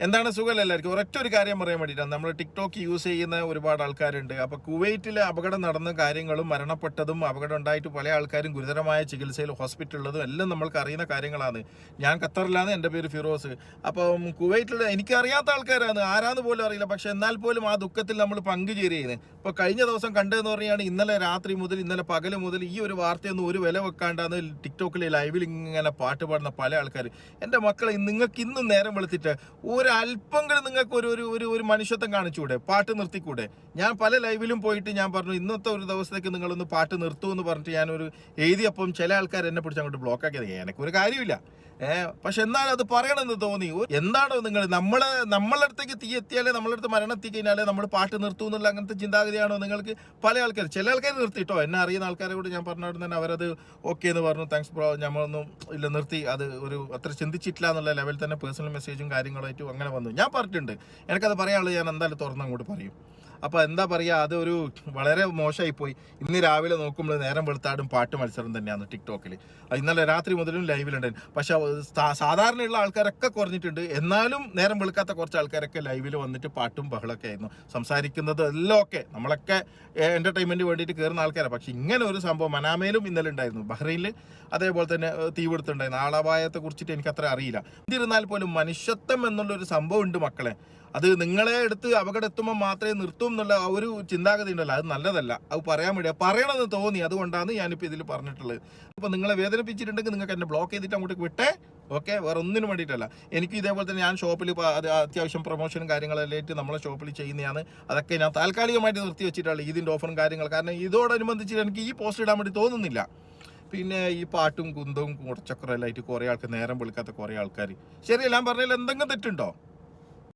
എന്താണ് സുഖമല്ല എല്ലാവർക്കും? ഒരൊറ്റ ഒരു കാര്യം പറയാൻ വേണ്ടിയിട്ടാണ്. നമ്മൾ ടിക്ടോക്ക് യൂസ് ചെയ്യുന്ന ഒരുപാട് ആൾക്കാരുണ്ട്. അപ്പോൾ കുവൈറ്റിൽ അപകടം നടന്ന കാര്യങ്ങളും മരണപ്പെട്ടതും അപകടം ഉണ്ടായിട്ട് പല ആൾക്കാരും ഗുരുതരമായ ചികിത്സയിൽ ഹോസ്പിറ്റലുള്ളതും എല്ലാം നമ്മൾക്ക് അറിയുന്ന കാര്യങ്ങളാണ്. ഞാൻ ഖത്തറിലാണ് എന്റെ പേര് ഫിറോസ്. അപ്പം കുവൈറ്റിൽ എനിക്കറിയാത്ത ആൾക്കാരാണ്. ആരാന്ന് പോലും അറിയില്ല. പക്ഷേ എന്നാൽ പോലും ആ ദുഃഖത്തിൽ നമ്മൾ പങ്കുചേരുകയാണ്. ഇപ്പോൾ കഴിഞ്ഞ ദിവസം കണ്ടതെന്ന് പറയുകയാണ് ഇന്നലെ രാത്രി മുതൽ ഇന്നലെ പകൽ മുതൽ ഈ ഒരു വാർത്തയൊന്നും ഒരു വില വെക്കാണ്ടാണ് ടിക്ടോക്കിൽ ലൈവിൽ ഇങ്ങനെ പാട്ട് പാടുന്ന പല ആൾക്കാർ എന്റെ മക്കളെ നിങ്ങൾക്ക് ഇന്നും നേരം വെളുത്തിട്ട് ഒരല്പമെങ്കിലും നിങ്ങൾക്ക് ഒരു ഒരു ഒരു ഒരു മനുഷ്യത്വം കാണിച്ചുകൂടെ? പാട്ട് നിർത്തിക്കൂടെ? ഞാൻ പല ലൈവിലും പോയിട്ട് ഞാൻ പറഞ്ഞു ഇന്നത്തെ ഒരു ദിവസത്തേക്ക് നിങ്ങളൊന്ന് പാട്ട് നിർത്തൂ എന്ന് പറഞ്ഞിട്ട് ഞാനൊരു എഴുതിയപ്പം ചില ആൾക്കാർ എന്നെ പിടിച്ച് അങ്ങോട്ട് ബ്ലോക്കാക്കിയത് എനിക്കൊരു കാര്യമില്ല ഏഹ് പക്ഷെ എന്നാലും അത് പറയണമെന്ന് തോന്നി. എന്താണോ നിങ്ങൾ നമ്മളെ നമ്മളെ അടുത്തേക്ക് തീ എത്തിയാലേ നമ്മളെ അടുത്ത് മരണം എത്തി കഴിഞ്ഞാലേ നമ്മൾ പാട്ട് നിർത്തൂ എന്നുള്ള അങ്ങനത്തെ ചിന്താഗതിയാണോ നിങ്ങൾക്ക്? പല ആൾക്കാർ ചില ആൾക്കാർ നിർത്തിട്ടോ എന്നെ അറിയുന്ന ആൾക്കാരെ കൂടി ഞാൻ പറഞ്ഞ തന്നെ അവരത് ഓക്കെ എന്ന് പറഞ്ഞു. താങ്ക്സ് ബ്രോ നമ്മളൊന്നും ഇല്ല നിർത്തി. അത് ഒരു അത്ര ചിന്തിച്ചിട്ടില്ല എന്നുള്ള ലെവലിൽ തന്നെ പേഴ്സണൽ മെസ്സേജും കാര്യങ്ങളായിട്ടും അങ്ങനെ വന്നു. ഞാൻ പറഞ്ഞിട്ടുണ്ട്. എനിക്കത് പറയാനുള്ളത് ഞാൻ എന്തായാലും തുറന്ന് അങ്ങോട്ട് പറയും. അപ്പോൾ എന്താ പറയുക അതൊരു വളരെ മോശമായി പോയി ഇന്ന് രാവിലെ നോക്കുമ്പോൾ നേരം വെളുത്താടും പാട്ട് മത്സരം തന്നെയാണ് ടിക്ടോക്കിൽ. ഇന്നലെ രാത്രി മുതലും ലൈവിലുണ്ടായിരുന്നു. പക്ഷേ സാധാരണയുള്ള ആൾക്കാരൊക്കെ കുറഞ്ഞിട്ടുണ്ട്. എന്നാലും നേരം വെളുക്കാത്ത കുറച്ച് ആൾക്കാരൊക്കെ ലൈവിൽ വന്നിട്ട് പാട്ടും ബഹളമൊക്കെ ആയിരുന്നു. സംസാരിക്കുന്നത് എല്ലാം ഒക്കെ നമ്മളൊക്കെ എന്റർടൈൻമെന്റ് വേണ്ടിയിട്ട് കയറുന്ന ആൾക്കാരാണ് പക്ഷേ ഇങ്ങനെ ഒരു സംഭവം മനാമയിലും ഇന്നലെ ഉണ്ടായിരുന്നു. ബഹ്റൈനിൽ അതേപോലെ തന്നെ തീപിടുത്തുണ്ടായിരുന്നു ആളപായത്തെ കുറിച്ചിട്ട് എനിക്ക് അത്ര അറിയില്ല. എന്നിരുന്നാൽ പോലും മനുഷ്യത്വം എന്നുള്ളൊരു സംഭവം ഉണ്ട് മക്കളെ. അത് നിങ്ങളെ എടുത്ത് അപകടം എത്തുമ്പോൾ മാത്രമേ നിർത്തും എന്നുള്ള ആ ഒരു ചിന്താഗതി ഉണ്ടല്ലോ. അത് നല്ലതല്ല. അത് പറയാൻ വേണ്ടി. പറയണമെന്ന് തോന്നി. അതുകൊണ്ടാണ് ഞാനിപ്പോൾ ഇതിൽ പറഞ്ഞിട്ടുള്ളത്. അപ്പോൾ നിങ്ങളെ വേദനിപ്പിച്ചിട്ടുണ്ടെങ്കിൽ നിങ്ങൾക്ക് എന്നെ ബ്ലോക്ക് ചെയ്തിട്ട് അങ്ങോട്ട് വിട്ടേ. ഓക്കെ വേറെ ഒന്നിനും വേണ്ടിയിട്ടല്ല. എനിക്ക് ഇതേപോലെ തന്നെ ഞാൻ ഷോപ്പിൽ അത് അത്യാവശ്യം പ്രൊമോഷനും കാര്യങ്ങളെല്ലാം നമ്മളെ ഷോപ്പിൽ ചെയ്യുന്നതാണ്. അതൊക്കെ ഞാൻ താൽക്കാലികമായിട്ട് നിർത്തി വെച്ചിട്ടുള്ളത് ഇതിന്റെ ഓഫറും കാര്യങ്ങൾ കാരണം ഇതോടനുബന്ധിച്ച് എനിക്ക് ഈ പോസ്റ്റ് ഇടാൻ വേണ്ടി തോന്നുന്നില്ല. പിന്നെ ഈ പാട്ടും കുന്തവും കുറച്ചൊക്കെ ആയിട്ട് കുറേ ആൾക്കാർ നേരം വിളിക്കാത്ത കുറേ ആൾക്കാർ ശരി ഞാൻ പറഞ്ഞതിൽ എന്തെങ്കിലും തെറ്റുണ്ടോ?